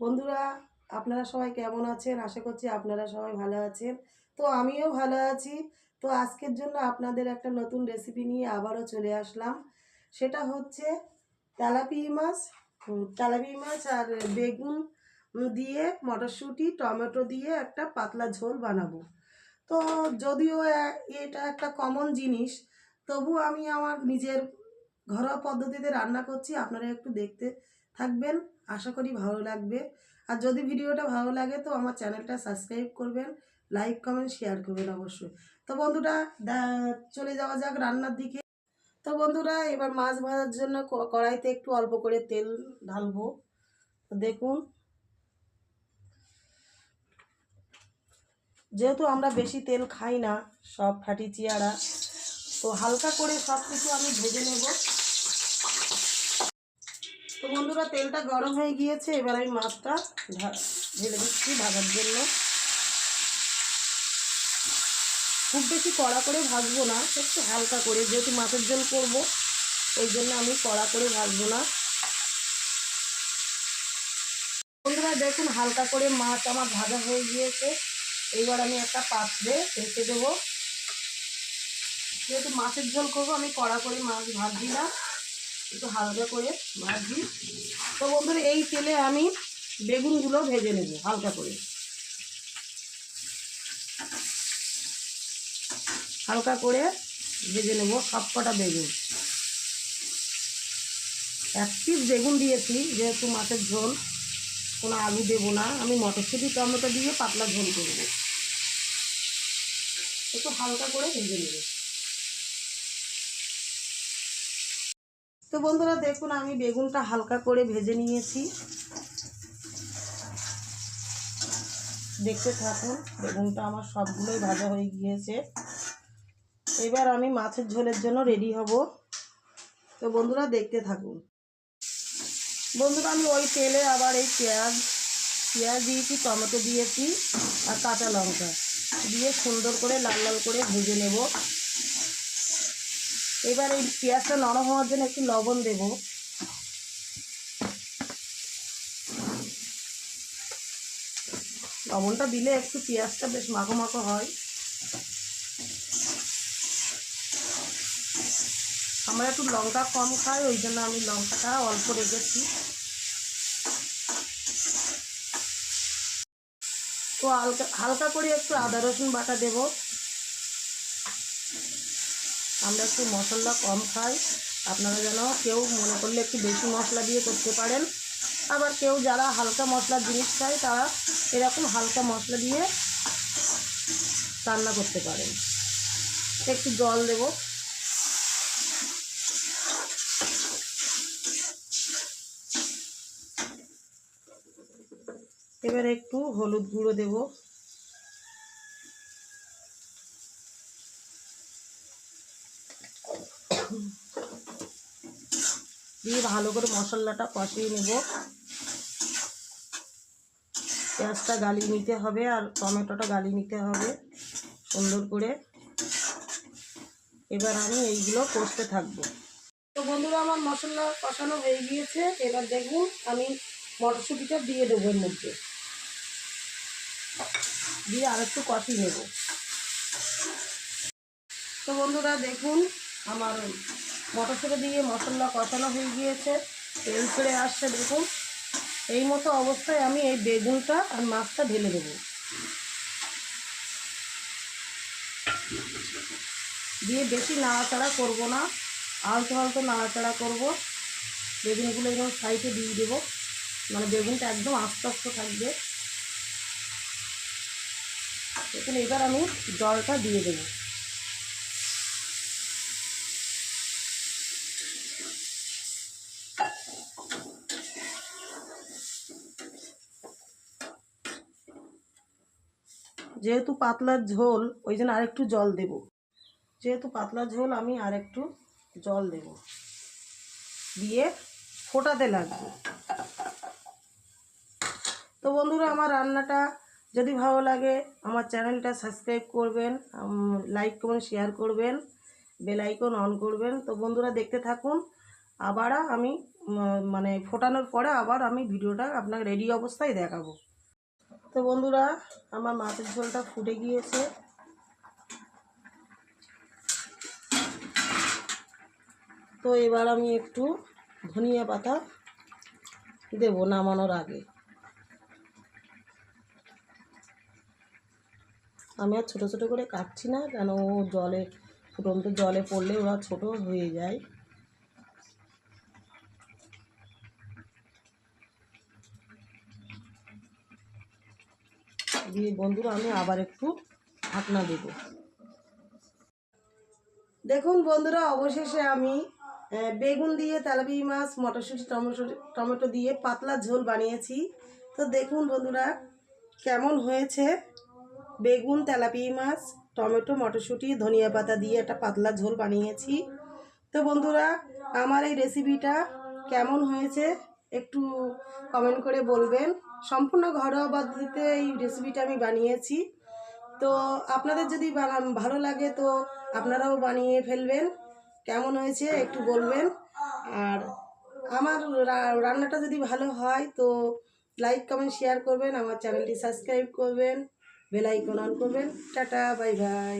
বন্ধুরা, আপনারা সবাই কেমন আছেন? আশা করছি আপনারা সবাই ভালো আছেন। তো আমিও ভালো আছি। তো আজকের জন্য আপনাদের একটা নতুন রেসিপি নিয়ে আবারও চলে আসলাম। সেটা হচ্ছে তেলাপি মাছ। তেলাপি মাছ আর বেগুন দিয়ে মটরশুঁটি, টমেটো দিয়ে একটা পাতলা ঝোল বানাবো। তো যদিও এটা একটা কমন জিনিস, তবু আমি আমার নিজের ঘরোয়া পদ্ধতিতে রান্না করছি। আপনারা একটু দেখতে থাকবেন। আশা করি ভালো লাগবে। আর যদি ভিডিওটা ভালো লাগে তো আমার চ্যানেলটা সাবস্ক্রাইব করবেন, লাইক, কমেন্ট, শেয়ার করবেন অবশ্যই। তো বন্ধুরা চলে যাওয়া যাক রান্নার দিকে। তো বন্ধুরা, এবার মাছ ভাজার জন্য কড়াইতে একটু অল্প করে তেল ঢালবো। দেখুন। যেহেতু আমরা বেশি তেল খাই না, সব ফ্যাটি চিয়ারা, তো হালকা করে সব কিছু আমি ভেজে নেব। বন্ধুরা, তেলটা গরম হয়ে গিয়েছে, এবার আমি মাছটা ঢেলে দিচ্ছি ভাজার জন্য। খুব বেশি কড়া করে ভাজবো না, একটু হালকা করে, যেহেতু মাছের ঝোল করব ওই জন্য আমি কড়া করে ভাজবো না। বন্ধুরা, দেখুন, হালকা করে মাছ আমার ভাজা হয়ে গিয়েছে। এইবার আমি একটা পাত্রে রেখে দেবো। যেহেতু মাছের ঝোল করব, আমি কড়া করে মাছ ভাজছি না। একটু হালকা করে ভাজি। তো বন্ধুরা, এই তেলে আমি বেগুনগুলো ভেজে নেব, হালকা করে। হালকা করে ভেজে নেব সব কটা বেগুন। এক পিস বেগুন দিয়েছি, যেহেতু মাছের ঝোল, কোনো আলু দেবো না। আমি মটরশুঁটি, টমেটো দিয়ে পাতলা ঝোল করব। একটু হালকা করে ভেজে নেব। তো বন্ধুরা দেখুন, আমি বেগুনটা হালকা করে ভেজে নিয়েছি। দেখতে থাকুন, বেগুনটা আমার সবগুলোই ভাজা হয়ে গিয়েছে। এবার আমি মাছের ঝোলের জন্য রেডি হব। তো বন্ধুরা দেখতে থাকুন। বন্ধুরা, আমি ওই তেলে আবার এই পেঁয়াজ পেঁয়াজ দিয়েছি, টমেটো দিয়েছি আর কাঁচা লঙ্কা। দিয়ে সুন্দর করে লাল লাল করে ভেজে নেব। এবার এই পেঁয়াজটা নরম হওয়ার জন্য একটু লবণ দেব। লবণটা দিলে একটু পেঁয়াজটা বেশ মাখো মাখো হয়। আমরা একটু লঙ্কা কম খাই, ওই জন্য আমি লঙ্কাটা অল্প রেখেছি। তো হালকা হালকা করে একটু আদা রসুন বাটা দেব। আমরা একটু মশলা কম খাই। আপনারা যেন কেউ মনে করলে একটু বেশি মশলা দিয়ে করতে পারেন। আবার কেউ যারা হালকা মশলার জিনিস খায়, তারা এরকম হালকা মশলা দিয়ে রান্না করতে পারেন। একটু জল দেবো। এবার একটু হলুদ গুঁড়ো দেব। দিয়ে ভালো করে মশলাটা কষিয়ে নেব। পেঁয়াজটা গালিয়ে নিতে হবে আর টমেটোটা গালিয়ে নিতে হবে সুন্দর করে। এবার আমি এইগুলো কষতে থাকব। তো বন্ধুরা, আমার মশলা কষানো হয়ে গিয়েছে। এবার দেখুন আমি মটরশুঁটিটা দিয়ে দেবো এর মধ্যে। দিয়ে আর একটু কষি নেব। তো বন্ধুরা, দেখুন আমার মটরশুঁটি দিয়ে মশলা কষানো হয়ে গিয়েছে। তেল ছেড়ে আসছে দেখুন। এই মতো অবস্থায় আমি এই বেগুনটা আর মাছটা ঢেলে দেবো। দিয়ে বেশি নাড়াচাড়া করব না। আলতো আলতো নাড়াচাড়া করব। বেগুনগুলো এরকম সাইডে দিয়ে দেবো। মানে বেগুনটা একদম আস্তে আস্তে থাকবে। দেখুন, এবার আমি জলটা দিয়ে দেবো। যেহেতু পাতলার ঝোল, ওই জন্য আরেকটু জল দেব। যেহেতু পাতলা ঝোল, আমি আরেকটু জল দেব। দিয়ে ফোটাতে লাগবে। তো বন্ধুরা, আমার রান্নাটা যদি ভালো লাগে, আমার চ্যানেলটা সাবস্ক্রাইব করবেন লাইক কমেন্ট শেয়ার করবেন, বেল আইকন অন করবেন। তো বন্ধুরা, দেখতে থাকুন। আবার আমি মানে ফোটানোর পরে আবার আমি ভিডিওটা আপনাকে রেডি অবস্থায় দেখাবো। তো বন্ধুরা, আমার মাছের ঝোলটা ফুটে গিয়েছে। তো এবার আমি একটু ধনিয়া পাতা দেব নামানোর আগে। আমি আর ছোটো ছোটো করে কাটছি না, কেন জলে, ফুটন্ত জলে পড়লে ওরা ছোট হয়ে যায়। দিয়ে বন্ধুরা আমি আবার একটু ঢাকনা দেব। দেখুন বন্ধুরা, অবশেষে আমি বেগুন দিয়ে তেলাপি মাছ, মটরশুঁটি, টমেটো টমেটো দিয়ে পাতলা ঝোল বানিয়েছি। তো দেখুন বন্ধুরা, কেমন হয়েছে? বেগুন, তেলাপি মাছ, টমেটো, মটরশুঁটি, ধনিয়া পাতা দিয়ে একটা পাতলা ঝোল বানিয়েছি। তো বন্ধুরা, আমার এই রেসিপিটা কেমন হয়েছে? একটু কমেন্ট করে বলবেন। সম্পূর্ণ ঘরোয়া পদ্ধতিতে এই রেসিপিটা আমি বানিয়েছি। তো আপনাদের যদি ভালো লাগে তো আপনারাও বানিয়ে ফেলবেন। কেমন হয়েছে একটু বলবেন। আর আমার রান্নাটা যদি ভালো হয় তো লাইক কমেন্ট শেয়ার করবেন। আমার চ্যানেলটি সাবস্ক্রাইব করবেন। বেল আইকন অন করবেন। Tata bye bye